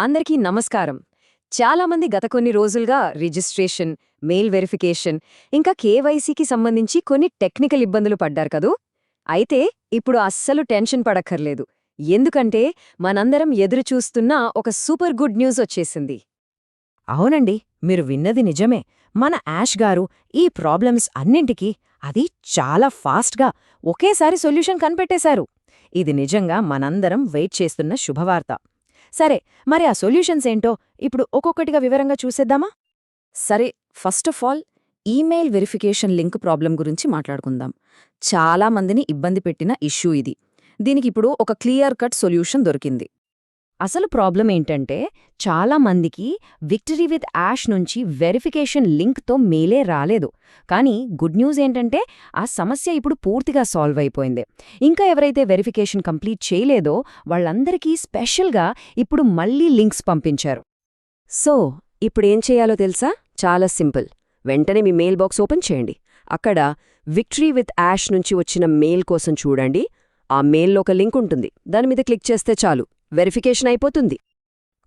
అందరికీ నమస్కారం. చాలామంది గత కొన్ని రోజులుగా రిజిస్ట్రేషన్ మెయిల్ వెరిఫికేషన్ ఇంకా కేవైసీకి సంబంధించి కొన్ని టెక్నికల్ ఇబ్బందులు పడ్డారు కదూ? అయితే ఇప్పుడు అస్సలు టెన్షన్ పడక్కర్లేదు. ఎందుకంటే మనందరం ఎదురుచూస్తున్న ఒక సూపర్ గుడ్ న్యూస్ వచ్చేసింది. అవునండి మీరు విన్నది నిజమే. మన యాష్ గారు ఈ ప్రాబ్లమ్స్ అన్నింటికీ అది చాలా ఫాస్ట్గా ఒకేసారి సొల్యూషన్ కనిపెట్టేశారు. ఇది నిజంగా మనందరం వెయిట్ చేస్తున్న శుభవార్త. సరే మరి ఆ సొల్యూషన్స్ ఏంటో ఇప్పుడు ఒక్కొక్కటిగా వివరంగా చూసేద్దామా? సరే first of all email verification link problem గురించి మాట్లాడుకుందాం. చాలా మందిని ఇబ్బంది పెట్టిన ఇష్యూ ఇది. దీనికి ఇప్పుడు ఒక క్లియర్ కట్ సొల్యూషన్ దొరికింది. అసలు ప్రాబ్లం ఏంటంటే చాలా మందికి విక్టరీ విత్ యాష్ నుంచి వెరిఫికేషన్ లింక్తో మేలే రాలేదు. కానీ గుడ్ న్యూస్ ఏంటంటే ఆ సమస్య ఇప్పుడు పూర్తిగా సాల్వ్ అయిపోయింది. ఇంకా ఎవరైతే వెరిఫికేషన్ కంప్లీట్ చేయలేదో వాళ్ళందరికీ స్పెషల్గా ఇప్పుడు మళ్ళీ లింక్స్ పంపించారు. సో ఇప్పుడేం చేయాలో తెలుసా? చాలా సింపుల్. వెంటనే మీ మెయిల్ బాక్స్ ఓపెన్ చేయండి. అక్కడ విక్టరీ విత్ యాష్ నుంచి వచ్చిన మెయిల్ కోసం చూడండి. ఆ మెయిల్లో ఒక లింక్ ఉంటుంది. దాని మీద క్లిక్ చేస్తే చాలు. వెరిఫికేషన్ అయిపోతుంది.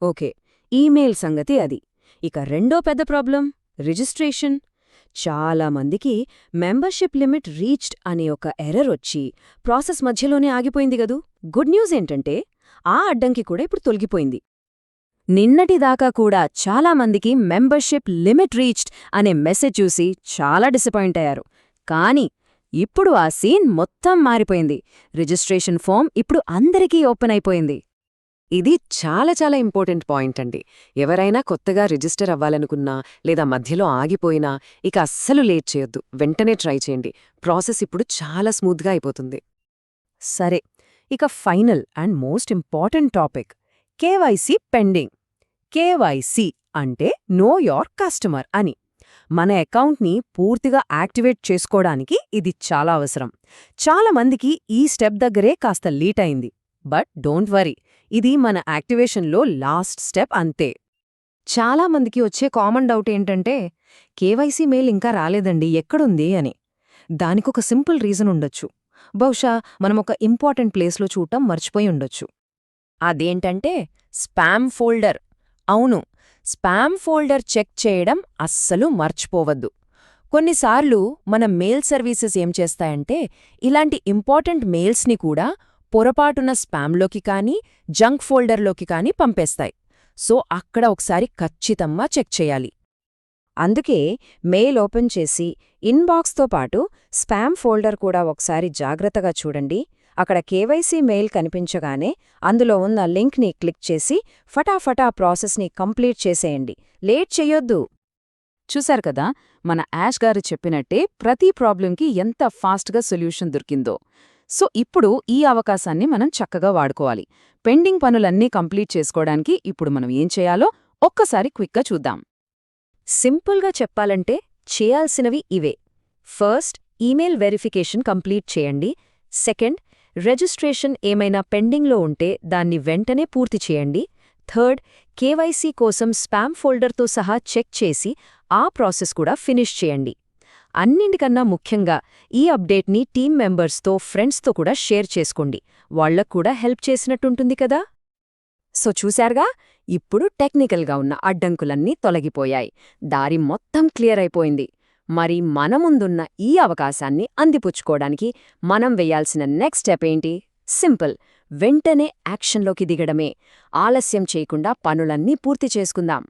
ఓకే. ఈమెయిల్ సంగతి అది. ఇక రెండో పెద్ద ప్రాబ్లం రిజిస్ట్రేషన్. చాలా మందికి మెంబర్షిప్ లిమిట్ రీచ్డ్ అనే ఒక ఎర్రర్ వచ్చి ప్రాసెస్ మధ్యలోనే ఆగిపోయింది గదూ గుడ్ న్యూస్ ఏంటంటే ఆ అడ్డంకి కూడా ఇప్పుడు తొలగిపోయింది. నిన్నటిదాకా కూడా చాలా మందికి మెంబర్షిప్ లిమిట్ రీచ్డ్ అనే మెసేజ్ చూసి చాలా డిసప్పాయింట్ అయ్యారు. కానీ ఇప్పుడు ఆ సీన్ మొత్తం మారిపోయింది. రిజిస్ట్రేషన్ ఫామ్ ఇప్పుడు అందరికీ ఓపెన్ అయిపోయింది. ఇది చాలా చాలా ఇంపార్టెంట్ పాయింట్ అండి. ఎవరైనా కొత్తగా రిజిస్టర్ అవ్వాలనుకున్నా లేదా మధ్యలో ఆగిపోయినా ఇక అస్సలు లేట్ చేయొద్దు. వెంటనే ట్రై చేయండి. ప్రాసెస్ ఇప్పుడు చాలా స్మూత్గా అయిపోతుంది. సరే ఇక final and most important topic. KYC pending. KYC అంటే నో యోర్ కస్టమర్ అని. మన అకౌంట్ని పూర్తిగా యాక్టివేట్ చేసుకోవడానికి ఇది చాలా అవసరం. చాలా మందికి ఈ స్టెప్ దగ్గరే కాస్త లీట్ అయింది. బట్ డోంట్ వరీ ఇది మన యాక్టివేషన్లో లాస్ట్ స్టెప్ అంతే. చాలా మందికి వచ్చే కామన్ డౌట్ ఏంటంటే కేవైసీ మెయిల్ ఇంకా రాలేదండి ఎక్కడుంది అని. దానికొక సింపుల్ రీజన్ ఉండొచ్చు. బహుశా మనం ఒక ఇంపార్టెంట్ ప్లేస్లో చూడటం మర్చిపోయి ఉండొచ్చు. అదేంటంటే స్పామ్ ఫోల్డర్. అవును స్పామ్ ఫోల్డర్ చెక్ చేయడం అస్సలు మర్చిపోవద్దు. కొన్నిసార్లు మన మెయిల్ సర్వీసెస్ ఏం చేస్తాయంటే ఇలాంటి ఇంపార్టెంట్ మెయిల్స్ని కూడా పొరపాటున స్పామ్లోకి కానీ జంక్ ఫోల్డర్లోకి కానీ పంపేస్తాయి. సో అక్కడ ఒకసారి ఖచ్చితంగా చెక్ చేయాలి. అందుకే మెయిల్ ఓపెన్ చేసి ఇన్బాక్స్తో పాటు స్పామ్ ఫోల్డర్ కూడా ఒకసారి జాగ్రత్తగా చూడండి. అక్కడ కేవైసీ మెయిల్ కనిపించగానే అందులో ఉన్న లింక్ని క్లిక్ చేసి ఫటాఫటా ప్రాసెస్ని కంప్లీట్ చేసేయండి. లేట్ చెయ్యొద్దు చూశారు కదా మన యాష్ గారు చెప్పినట్టే ప్రతి ప్రాబ్లంకి ఎంత ఫాస్ట్గా సొల్యూషన్ దొరికిందో. సో ఇప్పుడు ఈ అవకాశాన్ని మనం చక్కగా వాడుకోవాలి. పెండింగ్ పనులన్నీ కంప్లీట్ చేసుకోవడానికి ఇప్పుడు మనం ఏం చేయాలో ఒక్కసారి క్విక్గా చూద్దాం. సింపుల్గా చెప్పాలంటే చేయాల్సినవి ఇవే. ఫస్ట్ ఈమెయిల్ వెరిఫికేషన్ కంప్లీట్ చేయండి. సెకండ్ రిజిస్ట్రేషన్ ఏమైనా పెండింగ్లో ఉంటే దాన్ని వెంటనే పూర్తి చేయండి. థర్డ్ కేవైసీ కోసం స్పామ్ ఫోల్డర్తో సహా చెక్ చేసి ఆ ప్రాసెస్ కూడా ఫినిష్ చేయండి. అన్నింటికన్నా ముఖ్యంగా ఈ అప్డేట్ని టీమ్ మెంబర్స్తో ఫ్రెండ్స్తో కూడా షేర్ చేసుకోండి. వాళ్ళకు కూడా హెల్ప్ చేసినట్టుంటుంది కదా? సో చూశారుగా? ఇప్పుడు టెక్నికల్గా ఉన్న అడ్డంకులన్నీ తొలగిపోయాయి. దారి మొత్తం క్లియర్ అయిపోయింది. మరి మన ముందున్న ఈ అవకాశాన్ని అందిపుచ్చుకోవడానికి మనం వెయ్యాల్సిన నెక్స్ట్ స్టెప్ ఏంటి? సింపుల్. వెంటనే యాక్షన్లోకి దిగడమే. ఆలస్యం చేయకుండా పనులన్నీ పూర్తి చేసుకుందాం.